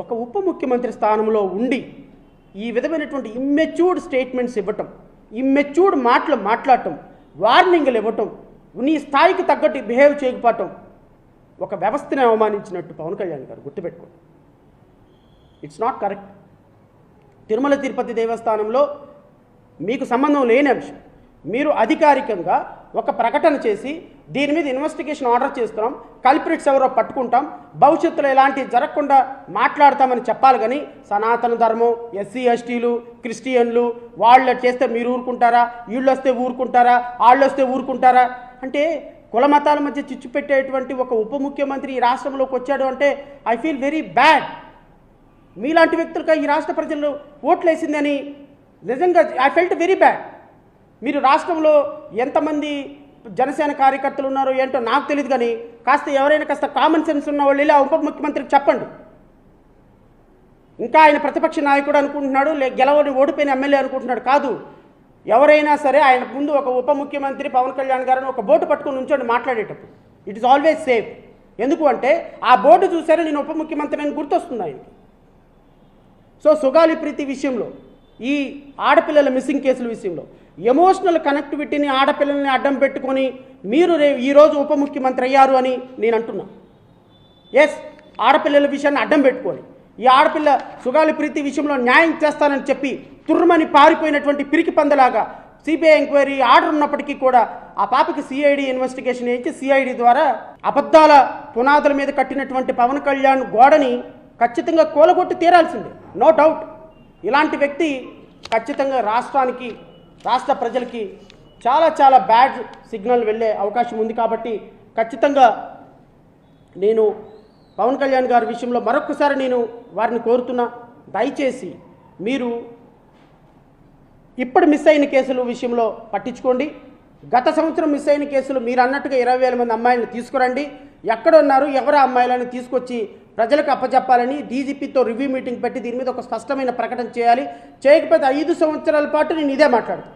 ఒక ఉప ముఖ్యమంత్రి స్థానంలో ఉండి ఈ విధమైనటువంటి ఇమ్మెచ్యూర్డ్ స్టేట్మెంట్స్ ఇవ్వటం ఇమ్మెచ్యూర్డ్ మాటలు మాట్లాడటం వార్నింగ్లు ఇవ్వటం నీ స్థాయికి తగ్గట్టు బిహేవ్ చేయకపోవటం ఒక వ్యవస్థని అవమానించినట్టు పవన్ కళ్యాణ్ గారు గుర్తుపెట్టుకోండి. It's not correct Tirumala Tirupati దేవస్థానంలో మీకు సంబంధం లేని అంశం. మీరు అధికారికంగా ఒక ప్రకటన చేసి దీని మీద ఇన్వెస్టిగేషన్ ఆర్డర్ చేస్తున్నాం. కల్ప్రిట్స్ ఎవరో పట్టుకుంటాం. భవిష్యత్తులో ఇలాంటివి జరగకుండా మాట్లాడతామని చెప్పాలి కానీ సనాతన ధర్మం ఎస్సీ ఎస్టీలు క్రిస్టియన్లు వాళ్ళు చేస్తే మీరు ఊరుకుంటారా? వీళ్ళు వస్తే ఊరుకుంటారా? వాళ్ళు వస్తే ఊరుకుంటారా? అంటే కుల మతాల మధ్య చిచ్చు పెట్టేటువంటి ఒక ఉప ముఖ్యమంత్రి ఈ రాష్ట్రంలోకి వచ్చాడు అంటే ఐ ఫీల్ వెరీ బ్యాడ్ మీలాంటి వ్యక్తులకు ఈ రాష్ట్ర ప్రజలు ఓట్లేసిందని నిజంగా ఐ ఫెల్ట్ వెరీ బ్యాడ్ మీరు రాష్ట్రంలో ఎంతమంది జనసేన కార్యకర్తలు ఉన్నారో ఏంటో నాకు తెలియదు కానీ కాస్త ఎవరైనా కాస్త కామన్ సెన్స్ ఉన్న వాళ్ళు ఇలా ఉప ముఖ్యమంత్రికి చెప్పండి. ఇంకా ఆయన ప్రతిపక్ష నాయకుడు అనుకుంటున్నాడు లే గెలవని ఓడిపోయిన ఎమ్మెల్యే అనుకుంటున్నాడు కాదు. ఎవరైనా సరే ఆయన ముందు ఒక ఉప ముఖ్యమంత్రి పవన్ కళ్యాణ్ గారిని ఒక బోటు పట్టుకొని ఉంచండి మాట్లాడేటప్పుడు. ఇట్ ఈస్ ఆల్వేస్ సేఫ్ ఎందుకు అంటే ఆ బోర్డు చూసారే నేను ఉప ముఖ్యమంత్రి అని గుర్తొస్తుంది ఆయనకి. సో సుగాలి ప్రీతి విషయంలో ఈ ఆడపిల్లల మిస్సింగ్ కేసుల విషయంలో ఎమోషనల్ కనెక్టివిటీని ఆడపిల్లల్ని అడ్డం పెట్టుకొని మీరు రే ఈరోజు ఉప ముఖ్యమంత్రి అయ్యారు అని నేను అంటున్నా. ఎస్ ఆడపిల్లల విషయాన్ని అడ్డం పెట్టుకొని ఈ ఆడపిల్ల సుగాలి ప్రీతి విషయంలో న్యాయం చేస్తానని చెప్పి తుర్మని పారిపోయినటువంటి పిరికి పందలాగా సిబిఐ ఎంక్వైరీ ఆర్డర్ ఉన్నప్పటికీ కూడా ఆ పాపకి సిఐడి ఇన్వెస్టిగేషన్ వేయించి సిఐడి ద్వారా అబద్ధాల పునాదుల మీద కట్టినటువంటి పవన్ కళ్యాణ్ గోడని ఖచ్చితంగా కూలగొట్టి తీరాల్సిందే. నో డౌట్ ఇలాంటి వ్యక్తి ఖచ్చితంగా రాష్ట్రానికి రాష్ట్ర ప్రజలకి చాలా చాలా బ్యాడ్ సిగ్నల్ వెళ్ళే అవకాశం ఉంది కాబట్టి ఖచ్చితంగా నేను పవన్ కళ్యాణ్ గారి విషయంలో మరొకసారి నేను వారిని కోరుతున్నా దయచేసి మీరు ఇప్పుడు మిస్ అయిన కేసుల విషయంలో పట్టించుకోండి. గత సంవత్సరం మిస్ అయిన కేసులు మీరు అన్నట్టుగా ఇరవై వేల మంది అమ్మాయిలను తీసుకురండి. ఎక్కడ ఉన్నారు ఎవరు అమ్మాయిలను తీసుకొచ్చి ప్రజలకు అప్పచెప్పాలని డీజీపీతో రివ్యూ మీటింగ్ పెట్టి దీని మీద ఒక స్పష్టమైన ప్రకటన చేయాలి. చేయకపోతే ఐదు సంవత్సరాల పాటు నేను ఇదే మాట్లాడుతాను.